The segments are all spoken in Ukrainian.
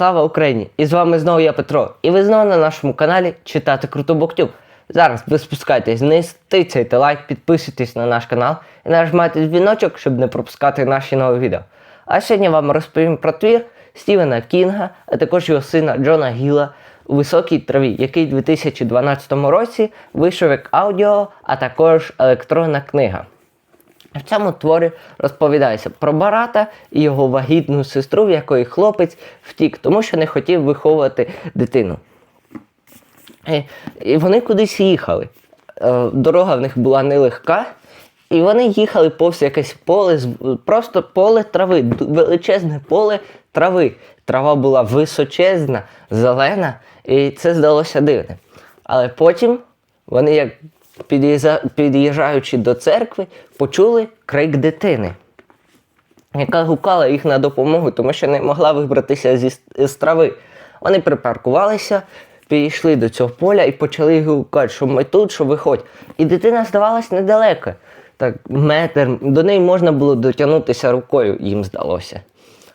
Слава Україні! І з вами знову я Петро. І ви знову на нашому каналі Читати Круто Боктюб. Зараз ви спускайтесь вниз, тицяйте лайк, підписуйтесь на наш канал і нажимайте дзвіночок, щоб не пропускати наші нові відео. А сьогодні вам розповім про твір Стівена Кінга, а також його сина Джона Гіла у високій траві, який у 2012 році вийшов як аудіо, а також електронна книга. В цьому творі розповідається про Барата і його вагітну сестру, в якої хлопець втік, тому що не хотів виховувати дитину. І, вони кудись їхали. Е, Дорога в них була нелегка, і вони їхали повз якесь поле, просто поле трави, величезне поле трави. Трава була височезна, зелена, і це здалося дивним. Але потім вони, як під'їжджаючи до церкви, почули крик дитини яка гукала їх на допомогу, тому що не могла вибратися зі з трави. Вони припаркувалися, підійшли до цього поля і почали гукати, що ми тут, що виходь. І дитина здавалась недалеко. Так, метр, до неї можна було дотягнутися рукою, їм здалося.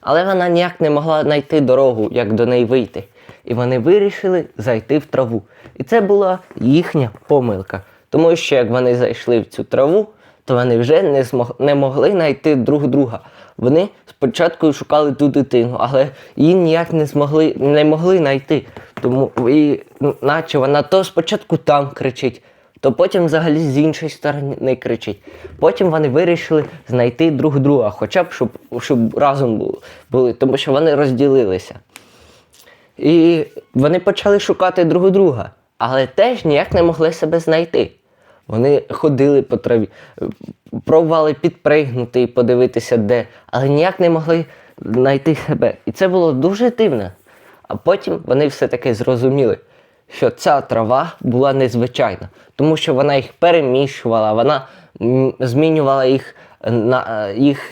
Але вона ніяк не могла знайти дорогу, як до неї вийти. І вони вирішили зайти в траву. І це була їхня помилка. Тому що як вони зайшли в цю траву, то вони вже не, змог, не могли знайти друг друга. Вони спочатку шукали ту дитину, але її ніяк не змогли, не могли знайти. Тому і, наче вона то спочатку там кричить, то потім взагалі з іншої сторони кричить. Потім вони вирішили знайти друг друга, хоча б щоб, щоб разом були, тому що вони розділилися. І вони почали шукати друг друга, але теж ніяк не могли себе знайти. Вони ходили по траві, пробували підпригнути і подивитися де, але ніяк не могли знайти себе. І це було дуже дивно. А потім вони все-таки зрозуміли, що ця трава була незвичайна, тому що вона їх переміщувала, вона змінювала їх на е, їх,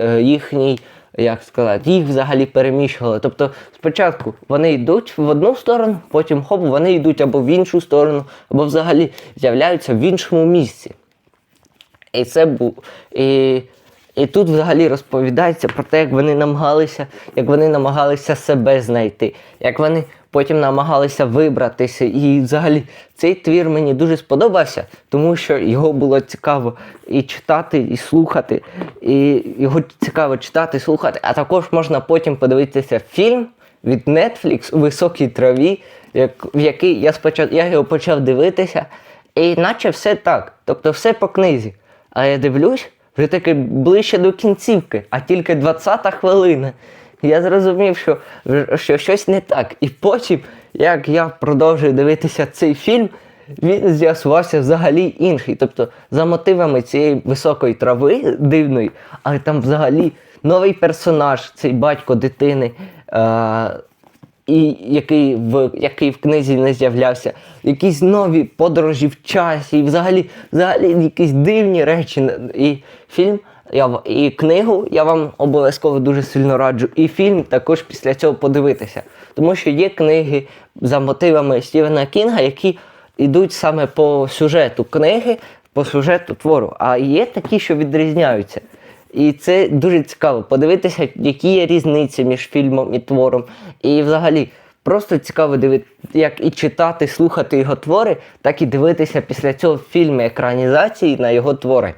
е, їхній, як сказати, їх взагалі переміщували. Тобто спочатку вони йдуть в одну сторону, потім хоп, вони йдуть або в іншу сторону, або взагалі з'являються в іншому місці. І це був. І, і тут взагалі розповідається про те, як вони намагалися, як вони намагалися себе знайти, як вони потім намагалися вибратися. І взагалі цей твір мені дуже сподобався, тому що його було цікаво і читати, і слухати. І його цікаво читати, слухати. А також можна потім подивитися фільм від Netflix у високій траві, як, в який я спочатку я його почав дивитися, і наче все так. Тобто все по книзі. А я дивлюсь, вже таки ближче до кінцівки, а тільки 20-та хвилина. Я зрозумів, що, що щось не так. І потім, як я продовжую дивитися цей фільм, він з'ясувався взагалі інший. Тобто за мотивами цієї високої трави дивної, але там взагалі новий персонаж, цей батько дитини. Е- і який в який в книзі не з'являвся, якісь нові подорожі в часі, і взагалі, взагалі якісь дивні речі. І фільм, я, і книгу я вам обов'язково дуже сильно раджу. І фільм також після цього подивитися. Тому що є книги за мотивами Стівена Кінга, які йдуть саме по сюжету книги, по сюжету твору. А є такі, що відрізняються. І це дуже цікаво подивитися, які є різниці між фільмом і твором. І взагалі просто цікаво дивитися, як і читати, слухати його твори, так і дивитися після цього фільму екранізації на його твори.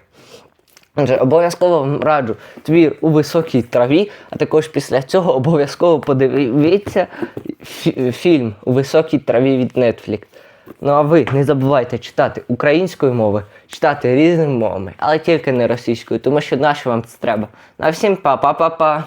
Отже, обов'язково вам раджу твір у високій траві, а також після цього обов'язково подивіться фільм у високій траві від Netflix. Ну а ви не забувайте читати українською мовою, читати різними мовами, але тільки не російською, тому що нащо вам це треба. На всім па-па-па-па!